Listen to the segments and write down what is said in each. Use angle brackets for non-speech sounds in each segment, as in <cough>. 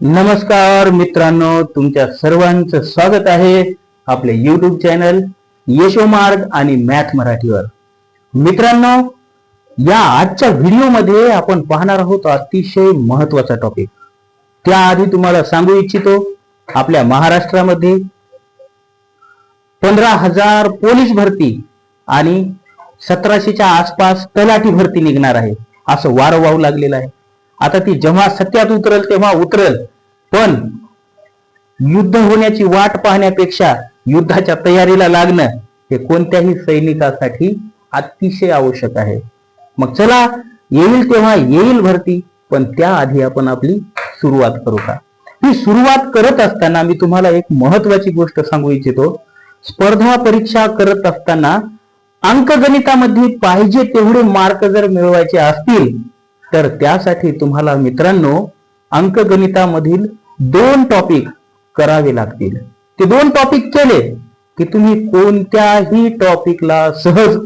नमस्कार मित्रांनो तुमच्या सर्वांचं स्वागत आहे आपले युट्यूब चॅनल यशोमार्ग आणि मॅथ मराठीवर. मित्रांनो या आजच्या व्हिडिओमध्ये आपण पाहणार आहोत अतिशय महत्त्वाचा टॉपिक त्याआधी तुम्हाला सांगू इच्छितो आपल्या महाराष्ट्रामध्ये पंधरा हजार पोलीस भरती आणि सतराशेच्या आसपास तलाठी भरती निघणार आहे. असं वारं वाहू लागलेलं आहे. आता ती जेव्हा सत्यात उतरल तेव्हा उतरल. पण युद्ध होण्याची वाट पाहण्यापेक्षा युद्धाच्या तयारीला लागणं हे कोणत्याही सैनिकासाठी अतिशय आवश्यक आहे. मग चला येईल तेव्हा येईल भरती पण त्याआधी आपण आपली सुरुवात करू का? ही सुरुवात करत असताना मी तुम्हाला एक महत्वाची गोष्ट सांगू इच्छितो. स्पर्धा परीक्षा करत असताना अंकगणितामध्ये पाहिजे तेवढे मार्क जर मिळवायचे असतील तर त्यासाठी तुम्हाला मित्रांनो अंकगणितामधील दोन टॉपिक करावे लागतील. ते दोन टॉपिक केले की तुम्ही कोणत्याही टॉपिकला सहज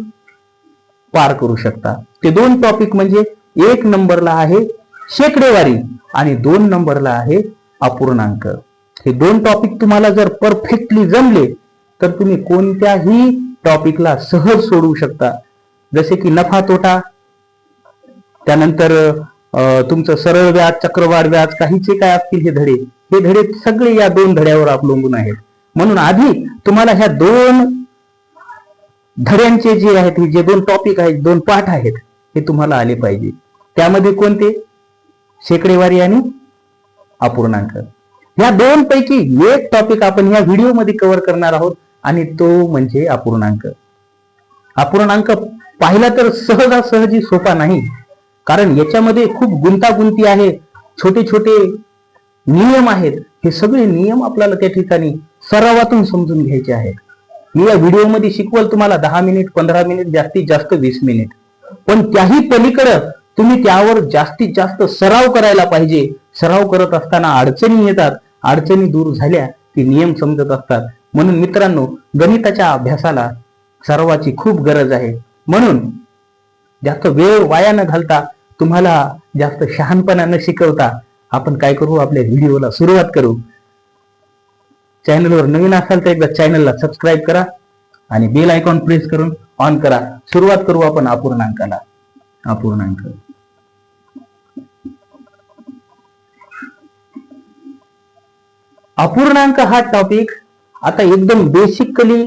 पार करू शकता. ते दोन टॉपिक म्हणजे एक नंबरला आहे शेकडेवारी आणि दोन नंबरला आहे अपूर्णांक. हे दोन टॉपिक तुम्हाला जर परफेक्टली जमले तर तुम्ही कोणत्याही टॉपिकला सहज सोडवू शकता. जसे की नफा तोटा त्यानंतर अं, तुमचं सरळ व्याज चक्रवाढ व्याज काहीचे काय असतील हे धडे हे धडे सगळे या दोन धड्यावर अवलंबून आहेत. म्हणून आधी तुम्हाला ह्या दोन धड्यांचे जे आहेत हे जे दोन टॉपिक आहेत दोन पाठ आहेत हे तुम्हाला आले पाहिजे. त्यामध्ये कोणते? शेकडेवारी आणि अपूर्णांक. या दोन पैकी एक टॉपिक आपण या व्हिडिओमध्ये कव्हर करणार आहोत आणि तो म्हणजे अपूर्णांक. अपूर्णांक पाहिला तर सहजासहजी सोपा नाही. कारण याच्यामध्ये खूप गुंतागुंती आहे छोटे छोटे नियम आहेत. हे सगळे नियम आपल्याला त्या ठिकाणी सरावातून समजून घ्यायचे आहेत. मी या व्हिडिओमध्ये शिकवल तुम्हाला दहा मिनिट पंधरा मिनिट जास्तीत जास्त वीस मिनिट. पण त्याही पलीकडं तुम्ही त्यावर जास्तीत जास्त सराव करायला पाहिजे. सराव करत असताना अडचणी येतात. अडचणी दूर झाल्या की नियम समजत असतात. म्हणून मित्रांनो गणिताच्या अभ्यासाला सरावाची खूप गरज आहे. म्हणून जास्त वेळ वाया न घालता तुम्हाला जास्त शहाणपणा न शिकवता आपण काय करू? आपल्या व्हिडिओला सुरुवात करू. चॅनलवर नवीन असाल तर एकदा चॅनलला सबस्क्राईब करा आणि बेल आयकॉन प्रेस करून ऑन करा. सुरुवात करू आपण अपूर्णांकाला. अपूर्णांक. अपूर्णांक हा टॉपिक आता एकदम बेसिकली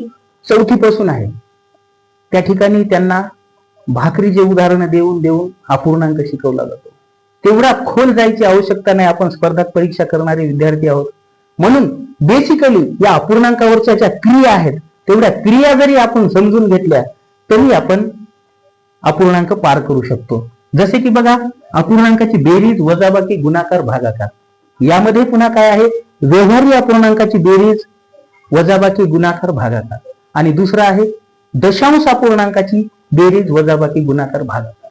चौथी पासून आहे. त्या ठिकाणी त्यांना भाकरीचे उदाहरण देऊन देऊन अपूर्णांक शिकवला जातो. तेवढा खोल जायची आवश्यकता नाही आपण स्पर्धात परीक्षा करणारे विद्यार्थी आहोत. म्हणून बेसिकली या अपूर्णांकावरच्या ज्या क्रिया आहेत तेवढ्या क्रिया जरी आपण समजून घेतल्या तरी आपण अपूर्णांक पार करू शकतो. जसे की बघा अपूर्णांकाची बेरीज वजाबाकी गुणाकार भागाकार. यामध्ये पुन्हा काय आहे? व्यवहारी अपूर्णांकाची बेरीज वजाबाकी गुणाकार भागाकार. आणि दुसरा आहे दशांश अपूर्णांकाची बेरीज वजाबाकी गुणाकार भागाकार.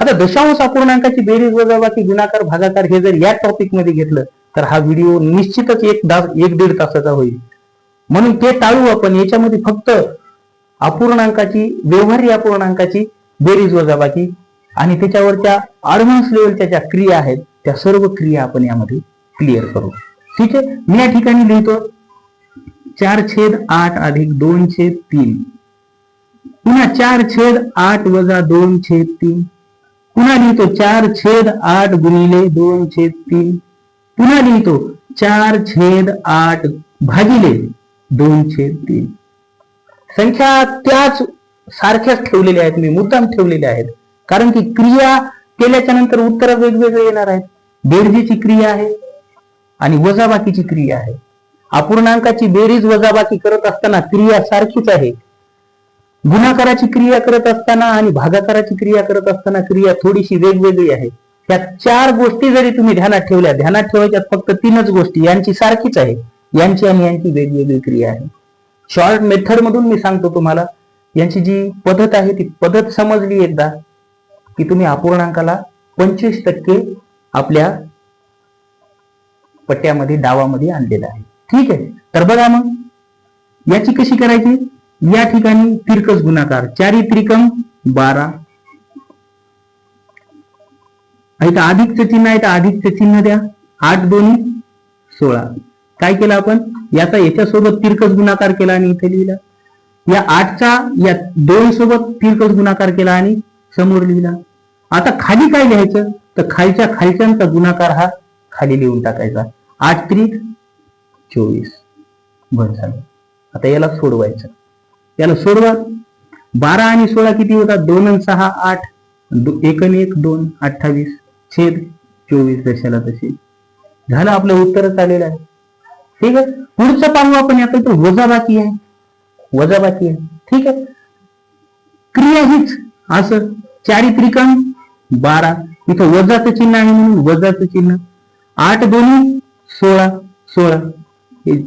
आता दशांश अपूर्णांकाची बेरीज वजाबाकी गुणाकार भागाकार हे जर या टॉपिकमध्ये घेतलं तर हा व्हिडिओ निश्चितच एक दास एक दीड तासाचा होईल. म्हणून ते टाळू आपण. याच्यामध्ये फक्त अपूर्णांकाची व्यवहारी अपूर्णांकाची बेरीज वजाबाकी आणि त्याच्यावरच्या ऍडव्हान्स लेवलच्या ज्या क्रिया आहेत त्या सर्व क्रिया आपण यामध्ये क्लिअर करू. ठीक आहे? मी या ठिकाणी लिहितो. चार छेद आठ अधिक दोन छेद तीन. पुन्हा चार छेद आठ वजा दोन छेद तीन. पुन्हा लिहितो चार छेद आठ गुणिले दोन छेद तीन. पुन्हा लिहितो चार छेद आठ भागिले दोन छेद तीन. संख्या त्याच सारख्याच ठेवलेल्या आहेत मी मुद्दाम ठेवलेल्या आहेत. कारण की क्रिया केल्याच्यानंतर उत्तर वेगवेगळे येणार आहेत. बेरजेची क्रिया आहे आणि वजाबाकीची क्रिया आहे. अपूर्णांकाची बेरीज वजाबाकी करत असताना क्रिया सारखीच आहे. गुणाकाराची क्रिया करत असताना आणि भागाकाराची क्रिया करत असताना क्रिया थोडीशी वेगवेगळी आहे. या चार गोष्टी जरी तुम्ही ध्यानात ठेवल्या ध्यानात ठेवायच्या फक्त तीनच गोष्टी यांची सारखीच आहे. यांची आणि यांची वेगवेगळी क्रिया आहे. शॉर्ट मेथड मधून मी सांगतो तुम्हाला यांची जी पद्धत आहे ती पद्धत समजली एकदा की तुम्ही अपूर्णांकाला पंचवीस टक्के आपल्या पट्ट्यामध्ये डावामध्ये आणलेला आहे. ठीक आहे? तर बघा मग याची कशी करायची? या ठिकाणी तिरकस गुणाकार. चारी त्रिकम बारा. इथं अधिकचं चिन्ह आहे तर अधिकचं चिन्ह द्या. आठ दोन्ही सोळा. काय केलं आपण? याचा याच्यासोबत तिरकस गुणाकार केला आणि इथे लिहिला. या आठचा या दोन सोबत तिरकस गुणाकार केला आणि समोर लिहिला. आता खाली काय लिहायचं? तर खालच्या खालच्यांचा गुणाकार हा खाली लिहून टाकायचा. आठ त्रिक चोवीस. बरं झालं. आता याला सोडवायचं. याला सोडवा. बारा आणि सोळा किती होतात? दोन आणि सहा आठ. दो- एक आणि एक दोन अठ्ठावीस. छेद चोवीस दशाला तसे. झालं आपलं उत्तरच आलेलं आहे. ठीक आहे? पुढचं पाहू आपण यात तर वजा बाकी आहे. वजा बाकी आहे. ठीक आहे? क्रिया हीच. असं. चारी बारा. इथं वजाचं चिन्ह आहे म्हणून वजाचं चिन्ह. आठ दोन्ही सोळा सोळा.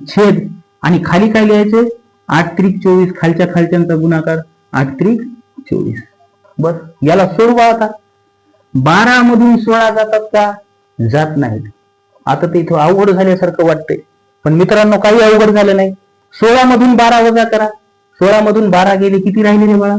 छेद. आणि खाली काय लिहायचे? आठ त्रिक चोवीस खालच्या खालच्यांचा गुणाकार आठ त्रिक चोवीस. बस याला सोडवा आता. बारा मधून सोळा जातात का? जात नाहीत. आता ते इथं अवघड झाल्यासारखं वाटतंय. पण मित्रांनो काही अवघड झालं नाही. सोळा मधून बारा वजा करा. सोळा मधून बारा गेले किती राहिले रे बाळा?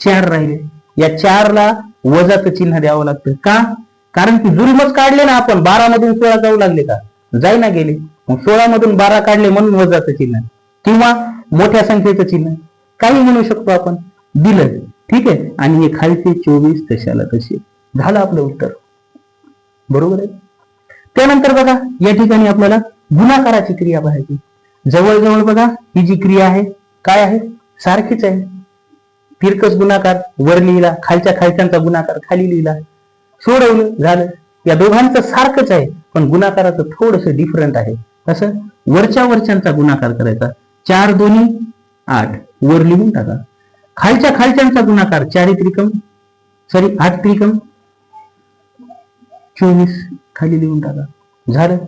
चार राहिले. या चारला वजाचं चिन्ह द्यावं लागतं. का? कारण की जुलमच काढले ना आपण. बारा मधून सोळा जाऊ लागले का? जाईना गेले. मग सोळा मधून बारा काढले म्हणून वजाचं चिन्ह. किंवा मोठ्या संख्येचं चिन्ह. काही म्हणू शकतो आपण. दिलं. ठीक आहे? आणि हे खालचे चोवीस तशाला तसे. झालं आपलं उत्तर. बरोबर आहे? त्यानंतर बघा या ठिकाणी आपल्याला गुणाकाराची क्रिया पाहायची. जवळजवळ बघा ही जी क्रिया आहे काय आहे? सारखीच आहे. तिरकस गुणाकार वर लिहिला खालच्या खालच्यांचा गुणाकार खाली लिहिला. सोडवलं झालं. या दोघांचं सारखंच आहे पण गुणाकाराचं थोडस डिफरंट आहे. कसं? वरच्या वरच्यांचा गुणाकार करायचा. चार दोन्ही आठ. वर लिहून टाका. खालच्या खालच्यांचा गुणाकार चारी त्रिकम सॉरी आठ त्रिकम. चोवीस. खाली लिहून टाका. झालं.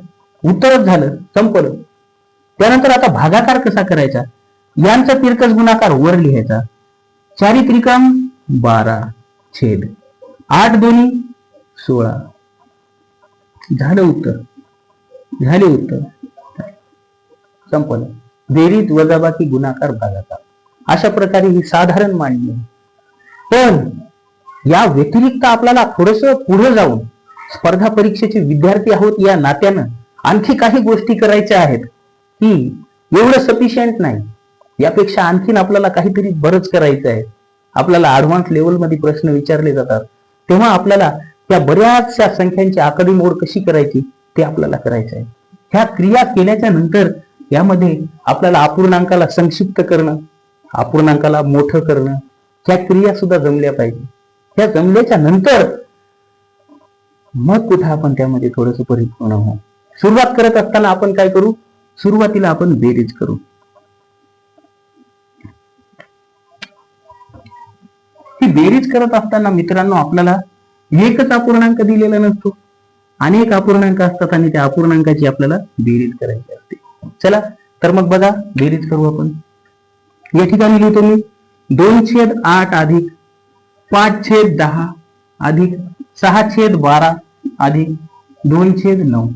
उत्तरच झालं. संपलं. त्यानंतर आता भागाकार कसा करायचा? यांचा तिरकस गुणाकार वर लिहायचा. चारी त्रिकम बारा. छेद. आठ दोन्ही सोळा. झालं उत्तर. झाले उत्तर. संपलं. बेरीज वजाबाकी गुणाकार भागाचा अशा प्रकारे ही साधारण मांडणी पण या व्यतिरिक्त आपल्याला थोडस पुढे जाऊन स्पर्धा परीक्षेचे विद्यार्थी आहोत या नात्यानं आणखी काही गोष्टी करायच्या आहेत की एवढं सफिशियंट नाही. यापेक्षा आणखीन आपल्याला काहीतरी बरंच करायचं आहे. आपल्याला ऍडव्हान्स लेवलमध्ये प्रश्न विचारले जातात. तेव्हा आपल्याला त्या बऱ्याचशा संख्यांची आकडी मोड कशी करायची ते आपल्याला करायचं आहे. ह्या क्रिया केल्याच्यानंतर यामध्ये आपल्याला अपूर्णांकाला संक्षिप्त करणं अपूर्णांकाला मोठं करणं ह्या क्रिया सुद्धा जमल्या पाहिजे. ह्या जमल्याच्या नंतर मग कुठं आपण त्यामध्ये थोडस परिपूर्ण होऊ? सुरुवात करत असताना आपण काय करू? सुरुवातीला आपण बेरीज करू. ही बेरीज करत असताना मित्रांनो आपल्याला एकच अपूर्णांक दिलेला नसतो. अनेक अपूर्णांक असतात आणि त्या अपूर्णांकाची आपल्याला बेरीज करायची असते चला तर मग बघा बेरीज करू आपण. या ठिकाणी लिहितो मी दोन छेद आठ अधिक पाच छेद दहा अधिक सहा छेद बारा अधिक दोन छेद नऊ.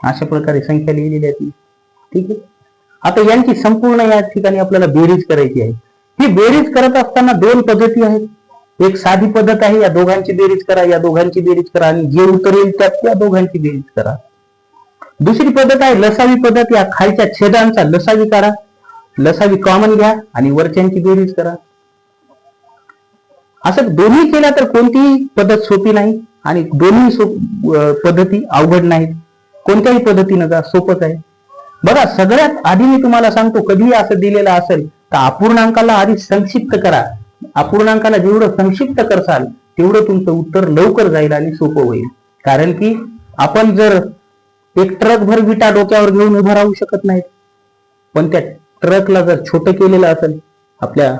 अशा प्रकारे संख्या लिहिलेली आहे ठीक आहे? आता यांची संपूर्ण या ठिकाणी आपल्याला बेरीज करायची आहे. ही बेरीज करत असताना दोन पद्धती आहेत. एक साधी पद्धत आहे या दोघांची बेरीज करा या दोघांची बेरीज करा आणि जे उतरेल त्यात या दोघांची बेरीज करा. दुसरी पद्धत आहे लसावी पद्धत. या खालच्या छेदांचा लसावी काढा लसावी कॉमन घ्या आणि वरच्यांची बेरीज करा. असं दोन्ही केल्या तर कोणतीही पद्धत सोपी नाही आणि दोन्ही सो- पद्धती अवघड नाहीत. कोणत्याही पद्धतीनं जा सोपंच आहे. बघा सगळ्यात आधी मी तुम्हाला सांगतो कधीही असं दिलेलं असेल तर अपूर्णांकाला आधी संक्षिप्त करा. अपूर्णांकाला जेवढं संक्षिप्त करसाल तेवढं तुमचं उत्तर लवकर जाईल आणि सोपं होईल. कारण की आपण जर एक ट्रक भर विटा डोक्यावर घेऊन उभा राहू शकत नाहीत. पण त्या ट्रकला जर छोट केलेलं असेल आपल्या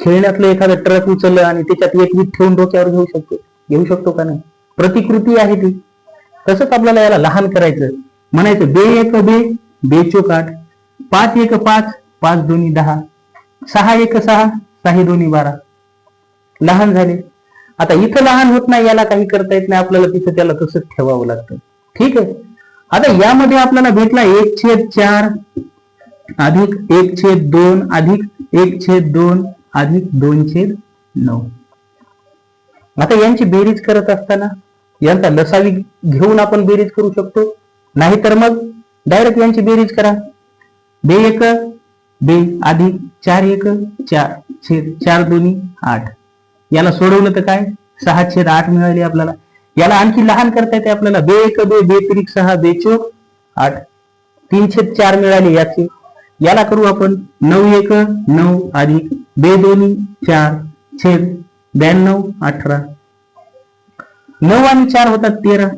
खेळण्यातलं एखादं ट्रक उचललं आणि त्याच्यात एक वीट ठेवून डोक्यावर घेऊ शकतो. घेऊ शकतो का नाही? प्रतिकृती आहे ती. तसंच आपल्याला याला लहान करायचं. म्हणायचं बे एक बे बेचोक आठ. पाच एक पाच पाच दोन्ही दहा. सहा एक सहा सहा दोन्ही बारा. लहान झाले. आता इथं लहान होत नाही याला काही करता येत नाही आपल्याला तिथं त्याला तसंच ठेवावं लागतं. ठीक आहे? आता यामध्ये आपल्याला भेटला एक छेद चार अधिक एक छेद दोन अधिक एक छेद दोन अधिक दोन छेद नऊ. आता यांची बेरीज करत असताना यांचा लसावी घेऊन आपण बेरीज करू शकतो. नाहीतर मग डायरेक्ट यांची बेरीज करा. बे एक बे अधिक चार एक चार छेद चार दोन्ही आठ. याला सोडवलं तर काय? सहा छेद आठ मिळाली आपल्याला. याला आणखी लहान करता येते आपल्याला. बे एक बे बेत्रिक सहा बेचोक आठ. तीन छेद चार मिळाले याचे. याला करू आपण नऊ एक नऊ अधिक बे दोन्ही चार छेद ब्याण्णव अठरा. नऊ आणि चार होतात तेरा.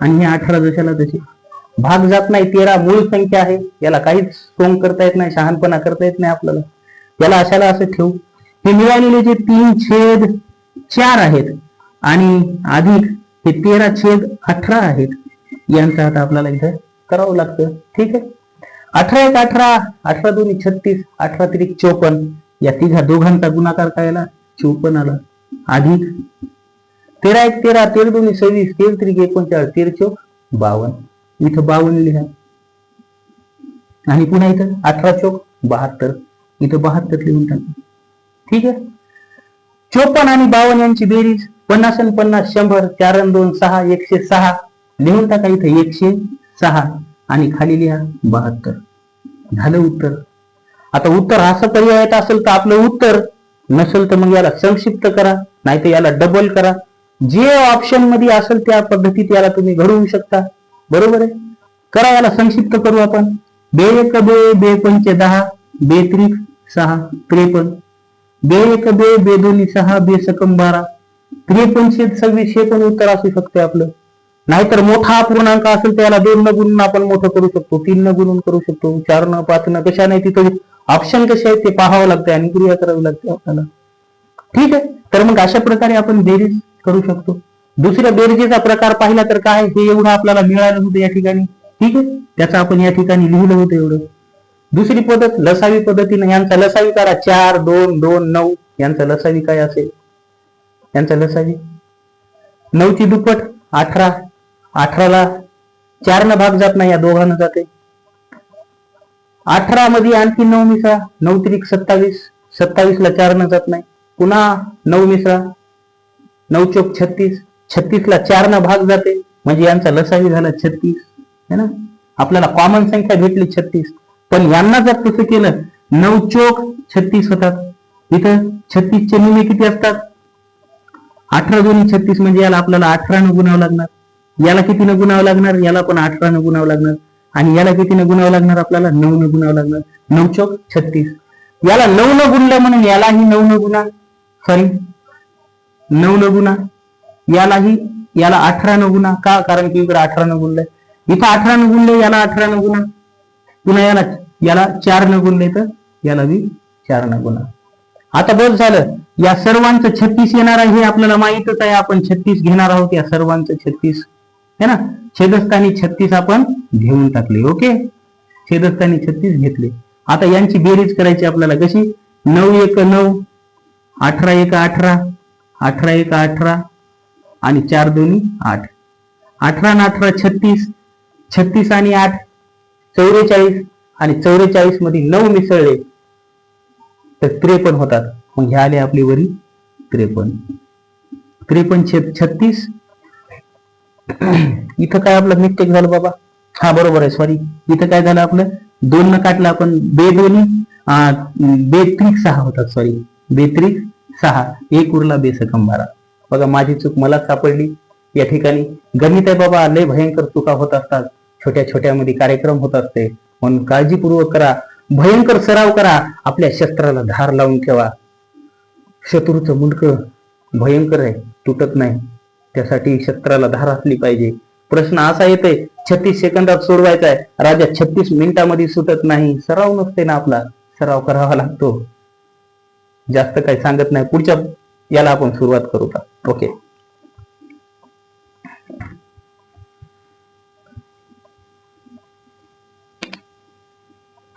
आणि हे अठरा जशाला तसे भाग जात नाही तेरा मूळ संख्या आहे. याला काहीच सोंग करता येत नाही शहाणपणा करता येत नाही आपल्याला. याला अशाला असं ठेवू. हे मिळालेले जे तीन छेद चार आहेत आणि अधिक हे तेरा छेद अठरा आहेत यांचा आता आपल्याला इथं करावं लागतं. ठीक आहे? अठरा एक अठरा अठरा दोन्ही छत्तीस अठरा त्रिक चौपन्न या तिघा दोघांचा गुणाकार करायला चोपन्न आला अधिक. तेरा एक तेरा तेरा दोन्ही सव्वीस तेर त्रिक एकोणचाळीस तेर चौक बावन्न. इथं बावन्न लिहा. आणि पुन्हा इथं अठरा चौक बहात्तर. इथं बहात्तर लिहून टाका. ठीक आहे? चोपन्न आणि बावन्न यांची बेरीज पन्नास आणि पन्नास शंभर चार आणि दोन सहा एकशे सहा. लिहून टाका इथं एकशे सहा आणि खाली लिहा बहात्तर. झालं उत्तर. आता उत्तर असं पर्यायात असेल तर आपलं उत्तर नसेल तर मग याला संक्षिप्त करा नाही तर याला डबल करा. जे ऑप्शनमध्ये असेल त्या पद्धतीत याला तुम्ही घडवू शकता. बरोबर आहे? करा याला संक्षिप्त करू आपण. बे एक बे बे पंचे दहा बे त्रिक सहा त्रेपन्न. बे एक बे बे दोन्ही सहा बे सकम बारा त्रेपन्नशे सव्वीस हे पण उत्तर असू शकते आपलं. नाहीतर मोठा पूर्णांक असेल तर याला दोन न गुणून आपण मोठं करू शकतो तीन न गुणून करू शकतो चार न पाच न कशा नाही तिथं ऑप्शन कसे आहेत ते पाहावं लागतं आणि क्रिया करावी लागते आपल्याला. ठीक आहे? तर मग अशा प्रकारे आपण बेरीज करू शकतो. दुसऱ्या बेरजेचा प्रकार पाहिला तर काय? हे एवढं आपल्याला मिळालं होतं या ठिकाणी. ठीक आहे? त्याचं आपण या ठिकाणी लिहिलं होतं एवढं. दुसरी पद्धत लसावी पद्धतीने यांचा लसावी करा. चार दोन दोन नऊ. यांचा लसावी काय असेल? यांचा लसावी? नऊची दुप्पट अठरा. अठराला चार न भाग जात नाही या दोघांना जाते. अठरा मध्ये आणखी नऊ मिसळा. नऊ त्रिक सत्तावीस. सत्तावीस ला चार न जात नाही. पुन्हा नऊ मिसळा. नऊ चौक छत्तीस. छत्तीस ला चार न भाग जाते. म्हणजे यांचा लसावी झाला छत्तीस. है ना? आपल्याला कॉमन संख्या भेटली छत्तीस. पण यांना जर तसं केलं नऊ चोक छत्तीस होतात. इथं छत्तीसचे निमे किती असतात? अठरा दोन्ही छत्तीस म्हणजे याला आपल्याला अठरा न गुणावं लागणार. याला किती न गुणावं लागणार? याला पण अठरा न गुणावं लागणार. आणि याला किती न गुणावं लागणार? आपल्याला नऊ न गुणावं लागणार. नऊ चोक छत्तीस. याला नऊ न गुणलं म्हणून यालाही नऊ न गुणा. सॉरी नऊ न गुणा. यालाही याला अठरा न गुणा. का? कारण की इकडे अठरा न गुणलंय. इथं अठरा न गुणलंय याला अठरा न गुणा. पुन्हा याला याला चार न गुणले तर याला बी चार न गुणा. आता बोल झालं या सर्वांचं छत्तीस येणार आहे हे आपल्याला माहितच आहे आपण छत्तीस घेणार आहोत या सर्वांचं छत्तीस. है ना? छेदस्थानी छत्तीस आपण घेऊन टाकले ओके? छेदस्थानी छत्तीस घेतले. आता यांची बेरीज करायची आपल्याला कशी? नऊ एक नऊ अठरा एक अठरा अठरा एक अठरा आणि चार दोन्ही आठ. अठरा आणि अठरा छत्तीस छत्तीस आणि आठ. चौवेचाळीस आणि चौवेचाळीसमध्ये नऊ मिसळले तर त्रेपन्न होतात. मग हे आले आपली वरी त्रेपन्न. त्रेपन्न छेद छत्तीस. <clears throat> इथं काय आपलं मिस्टेक झालं बाबा? हा बरोबर आहे सॉरी इथं काय झालं आपलं? दोन न काटलं आपण बे दोन्ही बेत्रिक सहा होतात सॉरी बेत्रिक सहा. एक उरला बेसकम बारा बघा माझी चूक मला सापडली. या ठिकाणी गणित आहे बाबा लय भयंकर चुका होत असतात. छोट्या छोट्यामध्ये कार्यक्रम होत असते. म्हणून काळजीपूर्वक करा. भयंकर सराव करा. आपल्या शस्त्राला धार लावून ठेवा. शत्रूचं मुंडकं भयंकर आहे. तुटत नाही. त्यासाठी शस्त्राला धार असली पाहिजे. प्रश्न असा येते छत्तीस सेकंदात सोडवायचा आहे. राजा छत्तीस मिनिटामध्ये सुटत नाही. सराव नसते ना आपला. सराव करावा लागतो. जास्त काही सांगत नाही. पुढच्या याला आपण सुरुवात करू का? ओके.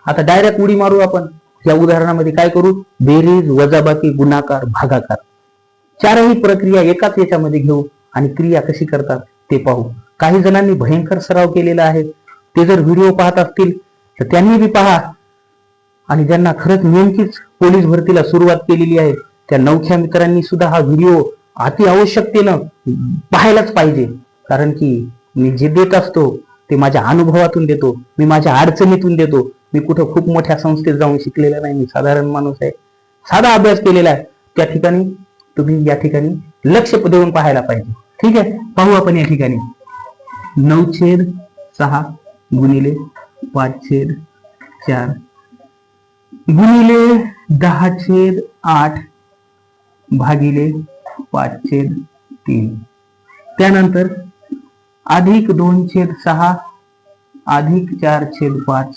आता डायरेक्ट उडी मारू आपण. या उदाहरणामध्ये काय करू? बेरीज वजाबाकी गुणाकार भागाकार. चारही प्रक्रिया एकाच याच्यामध्ये घेऊ आणि क्रिया कशी करतात ते पाहू. काही जणांनी भयंकर सराव केलेला आहे. ते जर व्हिडिओ पाहत असतील तर त्यांनी बी पहा. आणि ज्यांना खरंच नेमकीच पोलीस भरतीला सुरुवात केलेली आहे त्या नवख्या मित्रांनी सुद्धा हा व्हिडिओ अति आवश्यकतेनं पाहायलाच पाहिजे. कारण की मी जे देत असतो ते माझ्या अनुभवातून देतो. मी माझ्या अडचणीतून देतो. मी कुठं खूप मोठ्या संस्थेत जाऊन शिकलेला नाही मी साधारण माणूस आहे. साधा अभ्यास केलेला आहे. त्या ठिकाणी तुम्ही या ठिकाणी लक्ष देऊन पाहायला पाहिजे. ठीक आहे? पाहू आपण या ठिकाणी. नऊ छेद सहा गुणिले पाच छेद चार गुणिले दहा छेद आठ भागिले पाच छेद तीन. त्यानंतर अधिक दोन छेद सहा अधिक चार छेद पाच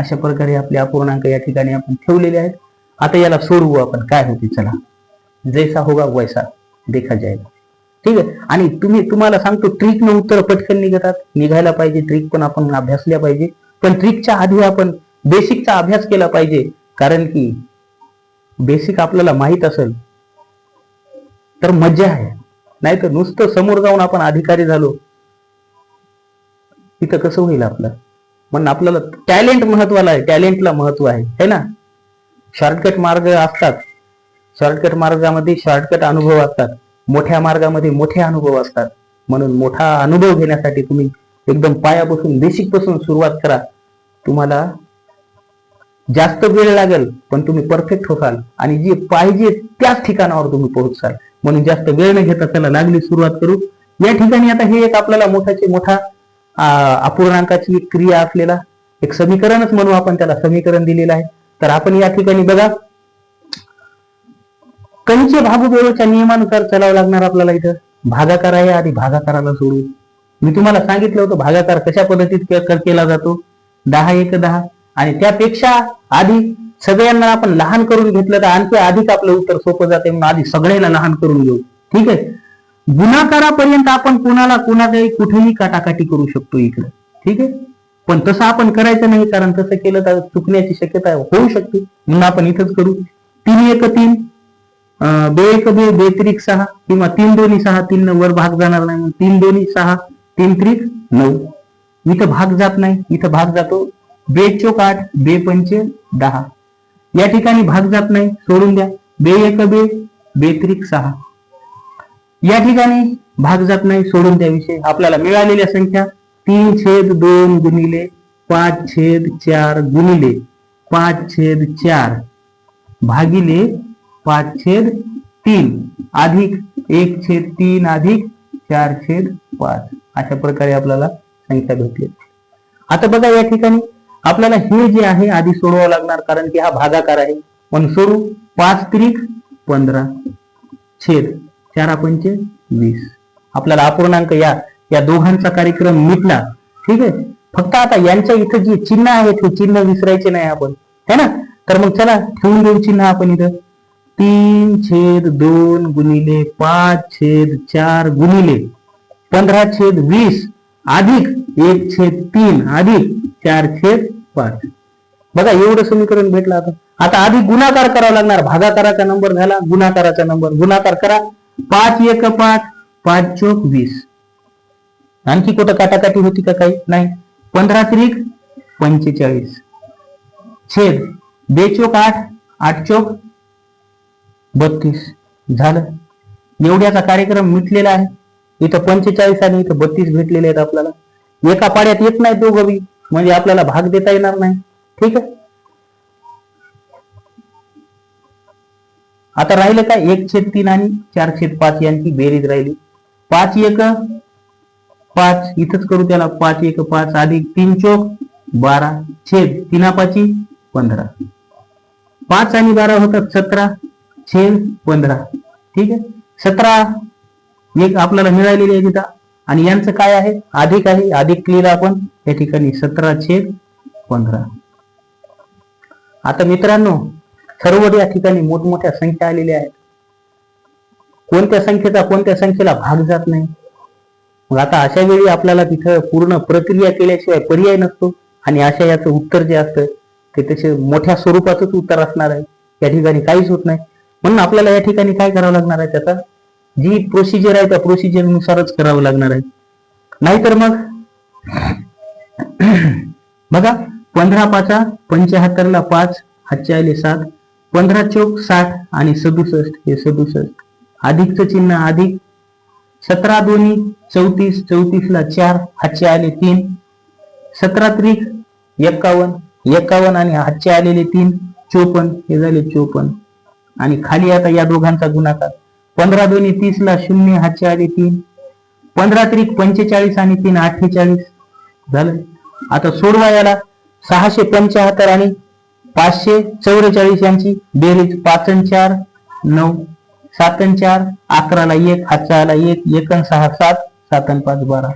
अशा प्रकारे आपले अपूर्णांक या ठिकाणी आपण ठेवलेले आहेत. आता याला सोडवू आपण. काय होते? चला. जैसा होगा वैसा देखा जायला ठीक आहे? आणि तुम्ही तुम्हाला सांगतो ट्रिक न उत्तर पटकन निघतात. निघायला पाहिजे. ट्रिक पण आपण अभ्यासल्या पाहिजे. पण ट्रिकच्या आधी आपण बेसिकचा अभ्यास केला पाहिजे. कारण की बेसिक आपल्याला माहीत असेल तर मज्जा आहे. नाही तर नुसतं समोर जाऊन आपण अधिकारी झालो. तिथं कसं होईल आपलं? म्हणून आपल्याला टॅलेंट महत्वाला आहे टॅलेंटला महत्त्व आहे है ना? शॉर्टकट मार्ग असतात. शॉर्टकट मार्गामध्ये शॉर्टकट अनुभव असतात. मोठ्या मार्गामध्ये मोठे अनुभव असतात. म्हणून मोठा अनुभव घेण्यासाठी तुम्ही एकदम पायापासून बेसिकपासून सुरुवात करा. तुम्हाला जास्त वेळ लागेल पण तुम्ही परफेक्ट होसाल. आणि जे पाहिजे त्याच ठिकाणावर तुम्ही पोहोचाल. म्हणून जास्त वेळ न घेता त्याला लागली सुरुवात करू. या ठिकाणी आता हे एक आपल्याला मोठाचे मोठा अपूर्णांकाची एक क्रिया असलेला एक समीकरणच म्हणू आपण त्याला समीकरण दिलेलं आहे. तर आपण या ठिकाणी बघा. कंच भागुबेळच्या नियमानुसार चालावं लागणार आपल्याला इथं. भागाकार आहे आधी भागाकाराला सोडू. मी तुम्हाला सांगितलं होतं भागाकार कशा पद्धतीत केला जातो? दहा एक दहा. आणि त्यापेक्षा आधी सगळ्यांना आपण लहान करून घेतलं तर आणखी अधिक आपलं उत्तर सोपं जाते म्हणून आधी सगळ्यांना लहान करून घेऊ. ठीक आहे? गुणाकारापर्यंत आपण कुणाला कुणाचाही कुठेही काटाकाटी करू शकतो इकडे. ठीक आहे? पण तसं आपण करायचं नाही कारण तसं केलं तर चुकण्याची शक्यता होऊ शकते. म्हणून आपण इथंच करू. तीन एक तीन बे एक बे बेत्रिक सहा किंवा तीन दोन्ही सहा तीन वर भाग जाणार नाही म्हणून तीन दोन्ही सहा तीन त्रिक नऊ. इथं भाग जात नाही इथं भाग जातो. बे चोक आठ बे पंचे दहा. या ठिकाणी भाग जात नाही सोडून द्या. बे एक बे बे त्रिक सहा. या ठिकाणी भाग जात नाही सोडून त्याविषयी आपल्याला मिळालेल्या संख्या तीन छेद दोन गुणिले पाच छेद चार गुणिले पाच छेद चार भागिले पाच छेद तीन अधिक एक छेद तीन अधिक चार छेद पाच. अशा प्रकारे आपल्याला संख्या भेटली. आता बघा या ठिकाणी आपल्याला हे जे आहे आधी सोडवावं लागणार कारण की हा भागाकार आहे. पण सोडू पाच त्रिक पंधरा छेद चार आपणचे वीस. आपल्याला अपूर्णांक या या दोघांचा कार्यक्रम मिटला. ठीक आहे? फक्त आता यांच्या इथं जे चिन्ह आहे ते चिन्ह विसरायचे नाही आपण. है ना? तर मग चला ठेवून देऊ चिन्ह आपण इथं. तीन छेद दोन गुणिले पाच छेद चार गुणिले पंधरा छेद वीस अधिक एक छेद तीन अधिक चार छेद पाच. बघा एवढं समीकरण भेटलं आता. आता आधी गुणाकार करावा लागणार. भागाकाराचा नंबर झाला गुणाकाराचा नंबर गुणाकार करा. पाच एक पाच पाच चोक वीस. आणखी कुठं काटाकाटी होती का काही? नाही. पंधरा त्रिक पंचेचाळीस. छेद. बेचोक आठ आठ चोक बत्तीस. झालं. एवढ्याचा कार्यक्रम मिटलेला आहे. इथं पंचेचाळीस आणि इथं बत्तीस भेटलेले आहेत आपल्याला. एका पाड्यात येत नाही दोघं बी. म्हणजे आपल्याला भाग देता येणार नाही. ठीक आहे? आता राहिलं काय? एक छेद तीन आणि चार छेद पाच यांची बेरीज राहिली. पाच एक पाच इथंच करू त्याला. पाच एक पाच अधिक तीन चोक बारा छेद तीना पाची पंधरा. पाच आणि बारा होतात सतरा छेद पंधरा. ठीक आहे? सतरा एक आपल्याला मिळालेली आहे तिथं. आणि यांचं काय आहे? अधिक आहे. अधिक क्लिअर आपण. या ठिकाणी सतरा छेद पंधरा. आता मित्रांनो सर्व या ठिकाणी मोठमोठ्या संख्या आलेल्या आहेत. कोणत्या संख्येचा कोणत्या संख्येला भाग जात नाही? मग आता अशा वेळी आपल्याला तिथं पूर्ण प्रक्रिया केल्याशिवाय पर्याय नसतो आणि अशा याचं उत्तर जे असतं ते तसे मोठ्या स्वरूपातच उत्तर असणार आहे. या ठिकाणी काहीच होत नाही. म्हणून आपल्याला या ठिकाणी काय करावं लागणार आहे त्याचा? जी प्रोसिजर आहे त्या प्रोसिजरनुसारच करावं लागणार आहे. नाहीतर मग बघा पंधरा पाचा पंच्याहत्तर ला पाच हातचे आले सात पंधरा चौक साठ आणि सदुसष्ट हे सदुसष्ट. अधिकचं चिन्ह अधिक. सतरा दोन्ही चौतीस चौतीसला चार हातचे आले तीन. सतरा त्रिक एक्कावन्न एक्कावन्न आणि हातचे आलेले तीन. चोपन्न हे झाले चोपन्न. आणि खाली आता या दोघांचा गुणाकार. पंधरा दोन्ही तीसला शून्य हातचे आले तीन. पंधरा त्रिक पंचेचाळीस आणि तीन अठ्ठेचाळीस. झालं? आता सोडवा याला. सहाशे पंच्याहत्तर आणि पाचशे चौवेचाळीस यांची बेरीज पाच चार नऊ सात चार अकराला एक हातचा आला एक एक सहा सात सात पाच बारा.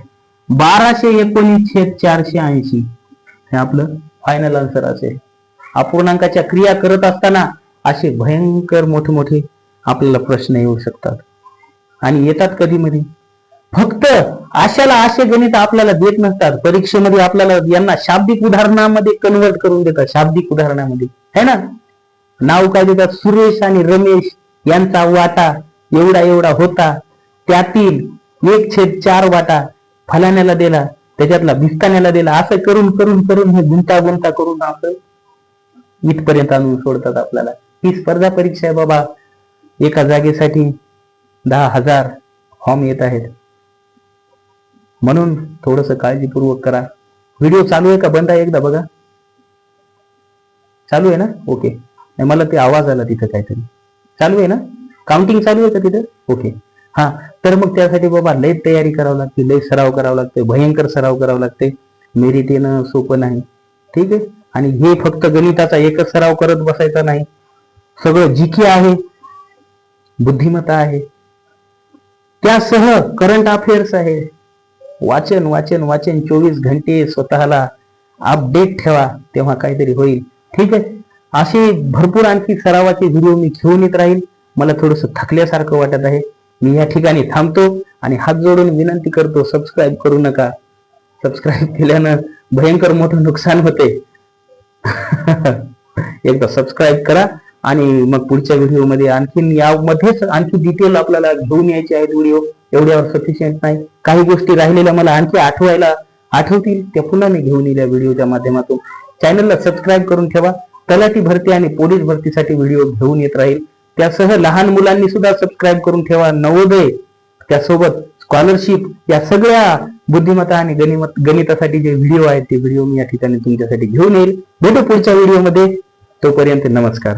बाराशे एकोणीस छेद चारशे ऐंशी. हे आपलं फायनल आन्सर असेल अपूर्णांकाच्या क्रिया करत असताना असे भयंकर मोठे मोठे आपल्याला प्रश्न येऊ शकतात. आणि येतात कधी मध्ये फक्त अशाला असे गणित आपल्याला देत नसतात. परीक्षेमध्ये आपल्याला यांना शाब्दिक उदाहरणामध्ये कन्वर्ट करून देतात. शाब्दिक उदाहरणामध्ये. है ना? नाव काय देतात? सुरेश आणि रमेश यांचा वाटा एवढा एवढा होता. त्यातील एक छेद चार वाटा फलाण्याला दिला. त्याच्यातला भिस्ताण्याला दिला. असं करून करून करून हे गुंता गुंता करून आपलं इथपर्यंत आणून सोडतात आपल्याला. ही स्पर्धा परीक्षा आहे बाबा. एका जागेसाठी दहा हजार फॉर्म येत आहेत. म्हणून थोडस काळजीपूर्वक करा. व्हिडिओ चालू आहे का? बंद आहे एकदा बघा. चालू आहे ना? ओके. नाही, मला ते आवाज आला तिथं काहीतरी. चालू आहे ना? काउंटिंग चालू आहे का तिथं? ओके. हा. तर मग त्यासाठी बाबा लय तयारी करावं लागते लय सराव करावा लागते भयंकर सराव करावा लागते. मेरिट येणं सोपं नाही. ठीक आहे? आणि हे फक्त गणिताचा एकच सराव करत बसायचा नाही. सगळं जिके आहे. बुद्धिमत्ता आहे. त्यासह करंट अफेअर्स आहे. वाचन वाचन वाचन चोवीस घंटे स्वतःला अपडेट ठेवा तेव्हा काहीतरी होईल. ठीक आहे? असे भरपूर आणखी सरावाचे व्हिडिओ मी घेऊन येत राहील मला थोडस थकल्यासारखं वाटत आहे. मी या ठिकाणी थांबतो आणि हात जोडून विनंती करतो सबस्क्राईब करू नका. सबस्क्राईब केल्यानं भयंकर मोठं नुकसान होते. <laughs> एकदा सबस्क्राईब करा आणि मग पुढच्या व्हिडिओमध्ये आणखीन यामध्येच आणखी डिटेल आपल्याला घेऊन यायचे आहेत व्हिडिओ एवढ्यावर सफिशियंट नाही. काही गोष्टी राहिलेल्या मला आणखी आठवायला आठवतील त्या पुन्हा मी घेऊन येईल या व्हिडिओच्या माध्यमातून. चॅनलला सबस्क्राईब करून ठेवा. तलाठी भरती आणि पोलीस भरतीसाठी व्हिडिओ घेऊन येत राहील. त्यासह लहान मुलांनी सुद्धा सबस्क्राईब करून ठेवा. नवोदय त्यासोबत स्कॉलरशिप या सगळ्या बुद्धिमत्ता आणि गणिमत गणितासाठी जे व्हिडिओ आहेत ते व्हिडिओ मी या ठिकाणी तुमच्यासाठी घेऊन येईल. भेटू पुढच्या व्हिडिओमध्ये तोपर्यंत नमस्कार.